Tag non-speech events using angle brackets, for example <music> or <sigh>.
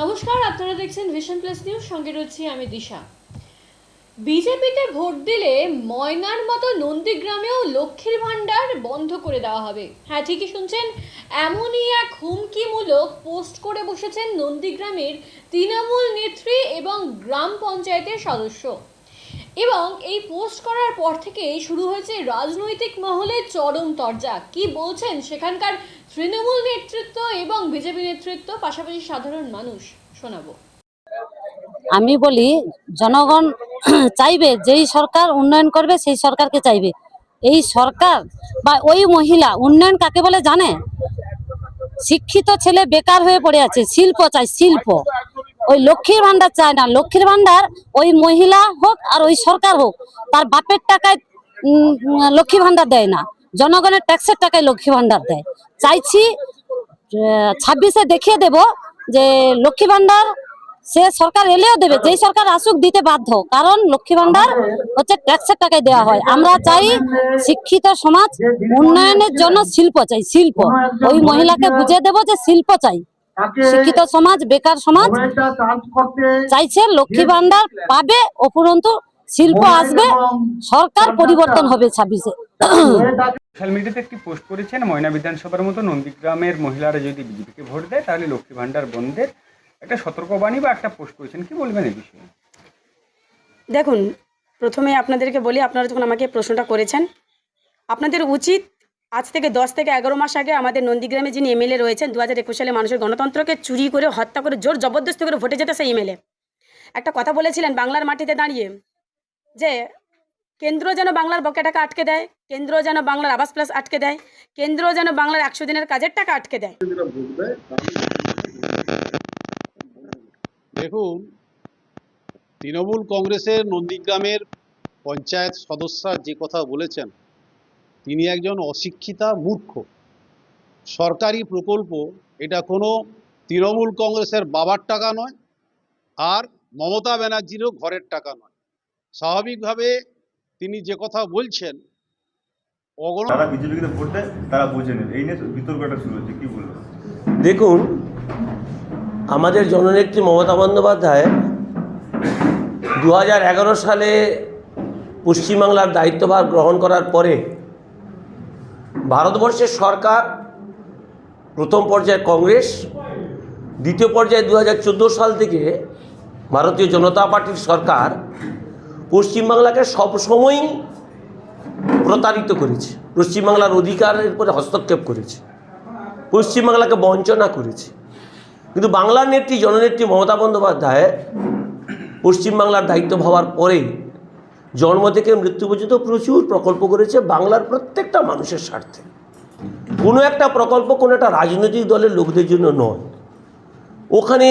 নমস্কার, আপনারা দেখছেন ভিশন প্লাস নিউজ সঙ্গে রয়েছি আমি দিশা। বিজেপিতে ভোট দিলে ময়নার মতো নন্দীগ্রামেও লক্ষ্মীর ভাণ্ডার বন্ধ করে দেওয়া হবে। হ্যাঁ ঠিকই শুনছেন, এমনই এক হুমকিমূলক পোস্ট করে বসেছেন নন্দীগ্রামের তৃণমূল নেত্রী এবং গ্রাম পঞ্চায়েতের সদস্য। এবং এই পোস্ট করার পর থেকে শুরু হয়েছে রাজনৈতিক মহলে চরম তরজা। কি বলছেন সেখানকার তৃণমূল নেতৃত্ব এবং বিজেপি নেতৃত্ব, পাশাপাশি সাধারণ মানুষ? শোনাবো। আমি বলি, জনগণ <clears throat> চাইবে, যেই সরকার উন্নয়ন করবে, সেই সরকারকে চাইবে। এই সরকার বা ওই মহিলা, উন্নয়ন কাকে বলে জানে? শিক্ষিত ছেলে বেকার হয়ে পড়ে আছে, শিল্প চাই, শিল্প। ওই লক্ষ্মীর ভান্ডার চায় না। লক্ষ্মীর ভান্ডার ওই মহিলা হোক আর ওই সরকার হোক, তার বাপের টাকায় লক্ষ্মী ভান্ডার দেয় না। জনগণের ট্যাক্সের টাকায় লক্ষ্মী ভান্ডার দেয়। চাইছি ছাব্বিশে দেখিয়ে দেব যে লক্ষ্মী ভান্ডার সে সরকার এলেও দেবে, যেই সরকার আসুক দিতে বাধ্য। কারণ লক্ষ্মী ভান্ডার হচ্ছে ট্যাক্সের টাকায় দেওয়া হয়। আমরা চাই শিক্ষিত সমাজ, উন্নয়নের জন্য শিল্প চাই, শিল্প। ওই মহিলাকে বুঝিয়ে দেব যে শিল্প চাই। শিক্ষিত সমাজ বেকার সমাজ চাইছে লক্ষ্মী ভান্ডার পাবে উপরন্তু শিল্প আসবে সরকার পরিবর্তন হবে ছাব্বিশে। সোশ্যাল মিডিয়াতে একটি পোস্ট করেছেন ময়না বিধানসভার মতো নন্দীগ্রামের মহিলারা যদি বিজেপিকে ভোট দেয় তাহলে লক্ষ্মী ভান্ডার বন্ধের একটা সতর্কবাণী বা একটা পোস্ট করেছেন। কি বলবেন এই বিষয়ে? দেখুন প্রথমে আপনাদেরকে বলি আপনারা যখন আমাকে প্রশ্নটা করেছেন আপনাদের উচিত আজ থেকে দশ থেকে এগারো মাস আগে আমাদের নন্দীগ্রামে যিনি এমএলএ রয়েছেন দু হাজার একুশ সালে মানুষের গণতন্ত্রকে চুরি করে হত্যা করে জোর জবরদস্তি করে ভোটে যেতে সেই এমএলএ। একটা কথা বলেছিলেন বাংলার মাটিতে দাঁড়িয়ে যে, কেন্দ্র যেন বাংলার বকেয়া টাকা আটকে দেয়, কেন্দ্র যেন বাংলার আবাস প্লাস আটকে দেয়, কেন্দ্র যেন বাংলার একশো দিনের কাজের টাকা আটকে দেয়। দেখুন, তৃণমূল কংগ্রেসের নন্দীগ্রামের পঞ্চায়েত সদস্যরা যে কথা বলেছেন তিনি একজন অশিক্ষিতা মূর্খ। সরকারি প্রকল্প এটা কোনো তৃণমূল কংগ্রেসের বাবার টাকা নয় আর মমতা ব্যানার্জিরও ঘরের টাকা নয়। স্বাভাবিকভাবে তিনি যে কথা বলছেন অগণ বিজেপিকে ভোট দেয় তারা বুঝে নেবে এই নিয়ে বিতর্কটা শুরু হচ্ছে কি বলবেন? দেখুন আমাদের জননেত্রী মমতা বন্দ্যোপাধ্যায় দু হাজার এগারো সালে পশ্চিমবাংলার দায়িত্বভার গ্রহণ করার পরে ভারতবর্ষের সরকার প্রথম পর্যায়ে কংগ্রেস, দ্বিতীয় পর্যায়ে দু হাজার চোদ্দ সাল থেকে ভারতীয় জনতা পার্টির সরকার পশ্চিমবাংলাকে সবসময়ই প্রতারিত করেছে। পশ্চিমবাংলার অধিকারের উপরে হস্তক্ষেপ করেছে। পশ্চিমবাংলাকে বঞ্চনা করেছে। কিন্তু বাংলার নেত্রী, জননেত্রী মমতা বন্দ্যোপাধ্যায় পশ্চিমবাংলার দায়িত্ব হওয়ার পরে জন্ম থেকে মৃত্যু পর্যন্ত প্রচুর প্রকল্প করেছে বাংলার প্রত্যেকটা মানুষের স্বার্থে। কোনো একটা প্রকল্প কোনো একটা রাজনৈতিক দলের লোকদের জন্য নয়। ওখানে